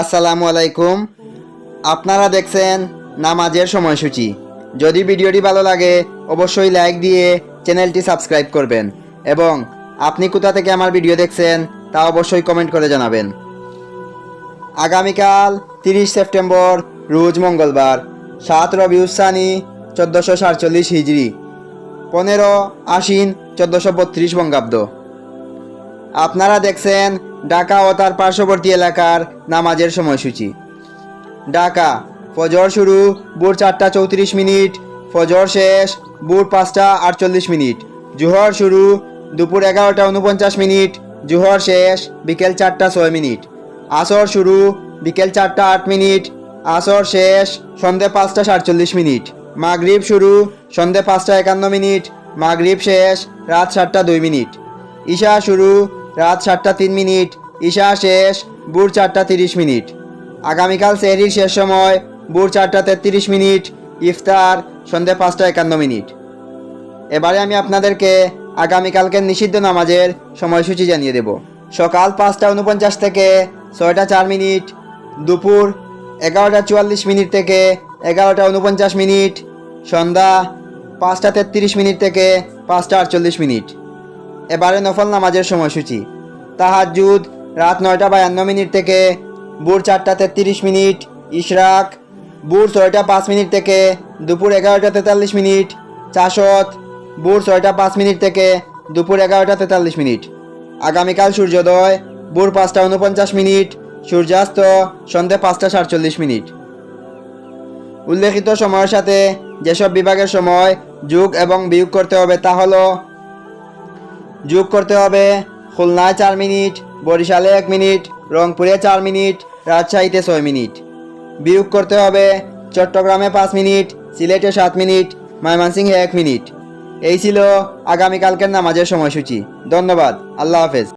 আসসালামু আলাইকুম। আপনারা দেখছেন নামাজের সময়সূচি। যদি ভিডিওটি ভালো লাগে, অবশ্যই লাইক দিয়ে চ্যানেলটি সাবস্ক্রাইব করবেন এবং আপনি কোথা থেকে আমার ভিডিও দেখছেন, তা অবশ্যই কমেন্ট করে জানাবেন। আগামীকাল তিরিশ সেপ্টেম্বর, রোজ মঙ্গলবার, সাত রবিউসানি চোদ্দোশো সাতচল্লিশ হিজড়ি পনেরো আশ্বিন, চোদ্দোশো বত্রিশ বঙ্গাব্দ। আপনারা দেখছেন ঢাকা ও তার পার্শ্ববর্তী এলাকার নামাজের সময়সূচি। ঢাকা, ফজর শুরু, ভোর চারটা চৌত্রিশ মিনিট, ফজর শেষ, ভোর পাঁচটা আটচল্লিশ মিনিট। জোহর শুরু, দুপুর এগারোটা উনপঞ্চাশ মিনিট, জোহর শেষ, বিকেল চারটা ছয় মিনিট। আসর শুরু, বিকেল চারটা আট মিনিট, আসর শেষ সন্ধে পাঁচটা সাতচল্লিশ মিনিট। মাগরিব শুরু সন্ধে পাঁচটা একান্ন মিনিট, মাগরীব শেষ, রাত সাতটা দুই মিনিট। ঈশা শুরু রাত সাতটা তিন মিনিট, ঈশা শেষ, ভোর চারটা তিরিশ মিনিট। আগামীকাল সেহরির শেষ সময়, ভোর চারটা তেত্রিশ মিনিট, ইফতার, সন্ধে পাঁচটা একান্ন মিনিট। এবারে আমি আপনাদেরকে আগামীকালকের নিষিদ্ধ নামাজের সময়সূচি জানিয়ে দেব। সকাল পাঁচটা উনপঞ্চাশ থেকে ছয়টা চার মিনিট, দুপুর এগারোটা চুয়াল্লিশ মিনিট থেকে এগারোটা উনপঞ্চাশ মিনিট, সন্ধ্যা পাঁচটা তেত্রিশ মিনিট থেকে পাঁচটা আটচল্লিশ মিনিট। এবারে নফল নামাজের সময়সূচি। তাহাজুদ রাত নয়টা বায়ান্ন মিনিট থেকে, ভোর চারটা তেত্রিশ মিনিট, ইশরাক, ভোর ছয়টা পাঁচ মিনিট থেকে, দুপুর এগারোটা তেতাল্লিশ মিনিট, চাষত, ভোর ছয়টা পাঁচ মিনিট থেকে, দুপুর এগারোটা তেতাল্লিশ মিনিট। আগামীকাল সূর্যোদয়, ভোর পাঁচটা উনপঞ্চাশ মিনিট, সূর্যাস্ত সন্ধে পাঁচটা সাতচল্লিশ মিনিট। উল্লেখিত সময়ের সাথে যেসব বিভাগের সময় যোগ এবং বিয়োগ করতে হবে তা হলো যোগ করতে হবে। খুলনায় চার মিনিট, বরিশালে এক মিনিট, রংপুরে চার মিনিট, রাজশাহীতে ছয় মিনিট। বিয়োগ করতে হবে, চট্টগ্রামে পাঁচ মিনিট, সিলেটে সাত মিনিট, ময়মনসিংহে এক মিনিট। এই ছিল আগামীকালকের নামাজের সময়সূচি। ধন্যবাদ। আল্লাহ হাফেজ।